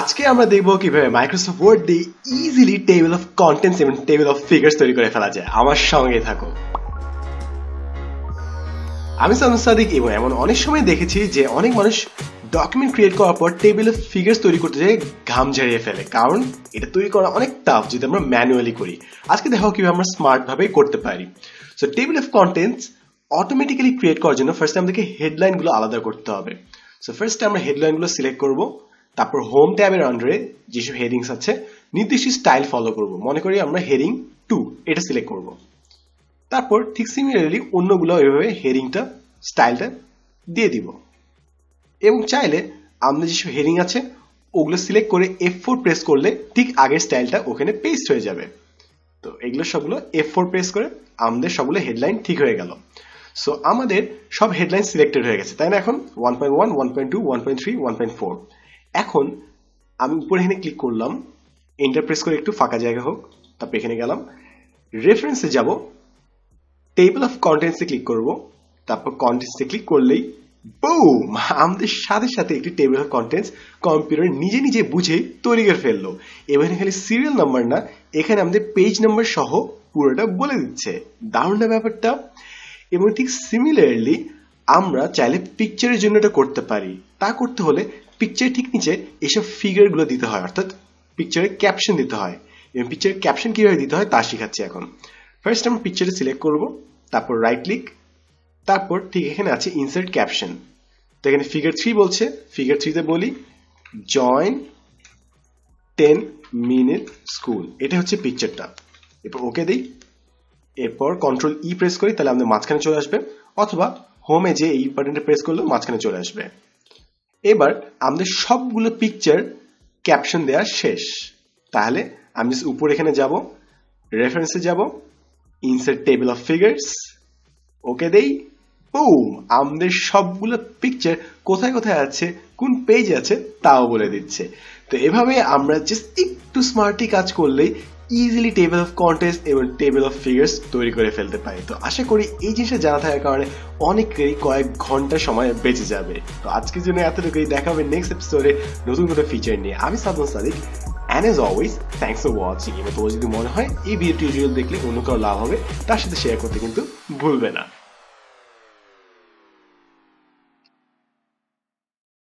আজকে আমরা দেখব কীভাবে মাইক্রোসফট ওয়ার্ড দিয়ে ইজিলি টেবিল অফ কন্টেন্টস এবং টেবিল অফ ফিগার্স তৈরি করে ফেলা যায়। আমার সঙ্গে থাকো। আমি সামন সাদিক এবং এমন অনেক সময় দেখেছি যে অনেক মানুষ ডকুমেন্ট ক্রিয়েট করার পর টেবিল অফ ফিগার্স তৈরি করতে যায় ঘাম ঝাড়িয়ে ফেলে। কারণ এটা তৈরি করা অনেক টাফ যদি আমরা ম্যানুয়ালি করি। আজকে দেখো কীভাবে আমরা স্মার্ট ভাবে করতে পারি। So table of contents automatically create করার জন্য ফার্স্ট আমাদেরকে হেডলাইনগুলো আলাদা করতে হবে। সো ফার্স্টে আমরা হেডলাইনগুলো সিলেক্ট করব। তারপর হোম ট্যাবের আন্ডারে যেসব হেডিংস আছে, নির্দিষ্ট স্টাইল ফলো করব। মনে করি আমরা হেডিং টু এটা সিলেক্ট করব। তারপর ঠিক সিমিলারলি অন্যগুলো এভাবে হেডিংটা স্টাইলটা দিয়ে দিব। এবং চাইলে আমাদের যেসব হেডিং আছে, ওগুলো সিলেক্ট করে এফ ফোর প্রেস করলে ঠিক আগের স্টাইলটা ওখানে পেস্ট হয়ে যাবে। তো এগুলো সবগুলো এফ ফোর প্রেস করে আমাদের সবগুলো হেডলাইন ঠিক হয়ে গেল। সো আমাদের সব হেডলাইন সিলেক্টেড হয়ে গেছে, তাই না এখন? One point one one point two one point three one point four এখন আমি উপরে এখানে ক্লিক করলাম এন্টার প্রেস করে একটু ফাঁকা জায়গা হোক, তারপর এখানে গেলাম। রেফারেন্সে যাব টেবিল অফ কন্টেন্টসে ক্লিক করব, তারপর কন্টেন্টসে ক্লিক করলেই বুম আমাদের সাথে সাথে একটি টেবিল অফ কন্টেন্টস কম্পিউটার নিজে নিজে বুঝে তৈরি করে ফেলল। এবার খালি সিরিয়াল নাম্বার না, এখানে আমাদের পেজ নাম্বার সহ পুরোটা বলে দিচ্ছে। দারুণ না ব্যাপারটা? এবং ঠিক সিমিলারলি আমরা চাইলে পিকচারের জন্য এটা করতে পারি। তা করতে হলে পিকচার ঠিক নিচে এসব ফিগারগুলো দিতে হয়, অর্থাৎ পিকচারের ক্যাপশন দিতে হয়। এবং পিকচারের ক্যাপশন কীভাবে দিতে হয় তা শেখাচ্ছি এখন। ফার্স্ট আমরা পিকচারে সিলেক্ট করব, তারপর রাইট ক্লিক তারপর ঠিক এখানে আছে ইনসার্ট ক্যাপশন তো এখানে ফিগার থ্রি বলছে ফিগার থ্রিতে বলি জয়েন টেন মিনিট স্কুল এটা হচ্ছে পিকচারটা এরপর ওকে দিই। এরপর কন্ট্রোল ই প্রেস করি, তাহলে আমাদের মাঝখানে চলে আসবে। অথবা হোমে যে এই বাটনটা প্রেস করলে মাঝখানে চলে আসবে। এবার আমাদের সবগুলো পিকচার ক্যাপশন দেওয়া শেষ। তাহলে আমি উপর এখানে যাব রেফারেন্সে যাব insert table of figures okay দেই বুম আমাদের সবগুলো পিকচার কোথায় কোথায় আছে, কোন পেজ আছে, তাও বলে দিচ্ছে। তো এভাবে আমরা জাস্ট একটু স্মার্টলি কাজ করলেই ইজিলি টেবিল অফ কন্টেস্ট এবং টেবিল অফ ফিগার্স তৈরি করে ফেলতে পারি। তো আশা করি এই জিনিসটা জানা থাকার কারণে অনেকেরই কয়েক ঘণ্টা সময় বেঁচে যাবে। তো আজকের জন্য এতটুকুই, দেখা হবে নেক্সট এপিসোডে নতুন কোনো ফিচার নিয়ে। আমি Sadan Sadik and as always thanks for watching এবং তোমার যদি মনে হয় এই ভিডিও টিউটোরিয়াল দেখলে অন্য কারও লাভ হবে, তার সাথে শেয়ার করতে কিন্তু ভুলবে না।